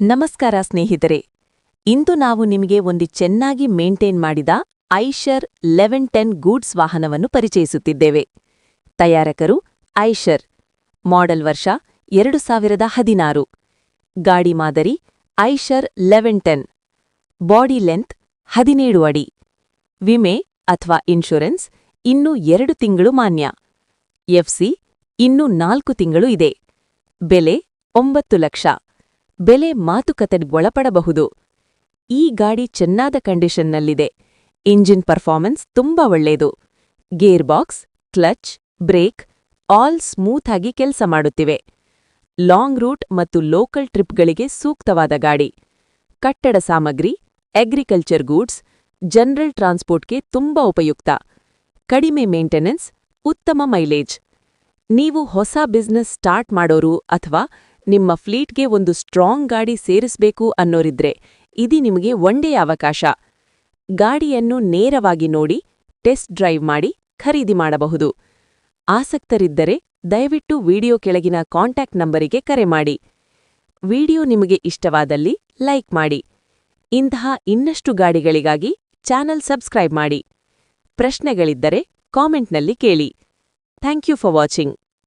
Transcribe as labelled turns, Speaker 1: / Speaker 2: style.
Speaker 1: ನಮಸ್ಕಾರ ಸ್ನೇಹಿತರೆ. ಇಂದು ನಾವು ನಿಮಗೆ ಒಂದು ಚೆನ್ನಾಗಿ ಮೇಂಟೈನ್ ಮಾಡಿದ ಐಷರ್ ಲೆವೆನ್ ಟೆನ್ ಗೂಡ್ಸ್ ವಾಹನವನ್ನು ಪರಿಚಯಿಸುತ್ತಿದ್ದೇವೆ. ತಯಾರಕರು ಐಷರ್, ಮಾಡೆಲ್ ವರ್ಷ ಎರಡು ಸಾವಿರದ ಹದಿನಾರು. ಗಾಡಿ ಮಾದರಿ Eicher eleven ten, body length ಹದಿನೇಳು ಅಡಿ. ವಿಮೆ ಅಥವಾ ಇನ್ಶೂರೆನ್ಸ್ ಇನ್ನೂ ಎರಡು ತಿಂಗಳು ಮಾನ್ಯ. ಎಫ್ಸಿ ಇನ್ನೂ ನಾಲ್ಕು ತಿಂಗಳು ಇದೆ. ಬೆಲೆ ಒಂಬತ್ತು ಲಕ್ಷ. ಬೆಲೆ ಮಾತುಕತೆಗೊಳಪಡಬಹುದು ಈ ಗಾಡಿ ಚೆನ್ನಾದ ಕಂಡೀಷನ್ನಲ್ಲಿದೆ. ಇಂಜಿನ್ ಪರ್ಫಾರ್ಮೆನ್ಸ್ ತುಂಬಾ ಒಳ್ಳೆಯದು. Gear box clutch, brake all smooth ಆಗಿ ಕೆಲಸ ಮಾಡುತ್ತಿವೆ. ಲಾಂಗ್ ರೂಟ್ ಮತ್ತು ಲೋಕಲ್ ಟ್ರಿಪ್ಗಳಿಗೆ ಸೂಕ್ತವಾದ ಗಾಡಿ. ಕಟ್ಟಡ ಸಾಮಗ್ರಿ, ಅಗ್ರಿಕಲ್ಚರ್ ಗೂಡ್ಸ್, ಜನರಲ್ ಟ್ರಾನ್ಸ್ಪೋರ್ಟ್ಗೆ ತುಂಬಾ ಉಪಯುಕ್ತ. ಕಡಿಮೆ ಮೇಂಟೆನೆನ್ಸ್, ಉತ್ತಮ ಮೈಲೇಜ್. ನೀವು ಹೊಸ ಬಿಸ್ನೆಸ್ ಸ್ಟಾರ್ಟ್ ಮಾಡೋರು ಅಥವಾ ನಿಮ್ಮ ಫ್ಲೀಟ್ಗೆ ಒಂದು ಸ್ಟ್ರಾಂಗ್ ಗಾಡಿ ಸೇರಿಸಬೇಕು ಅನ್ನೋರಿದ್ರೆ ಇದು ನಿಮಗೆ ಒಂದೇ ಅವಕಾಶ. ಗಾಡಿಯನ್ನು ನೇರವಾಗಿ ನೋಡಿ, ಟೆಸ್ಟ್ ಡ್ರೈವ್ ಮಾಡಿ, ಖರೀದಿ ಮಾಡಬಹುದು. ಆಸಕ್ತರಿದ್ದರೆ ದಯವಿಟ್ಟು ವಿಡಿಯೋ ಕೆಳಗಿನ ಕಾಂಟ್ಯಾಕ್ಟ್ ನಂಬರಿಗೆ ಕರೆ ಮಾಡಿ. ವಿಡಿಯೋ ನಿಮಗೆ ಇಷ್ಟವಾದಲ್ಲಿ ಲೈಕ್ ಮಾಡಿ. ಇಂತಹ ಇನ್ನಷ್ಟು ಗಾಡಿಗಳಿಗಾಗಿ ಚಾನಲ್ ಸಬ್ಸ್ಕ್ರೈಬ್ ಮಾಡಿ. ಪ್ರಶ್ನೆಗಳಿದ್ದರೆ ಕಾಮೆಂಟ್ನಲ್ಲಿ ಕೇಳಿ. Thank you for watching.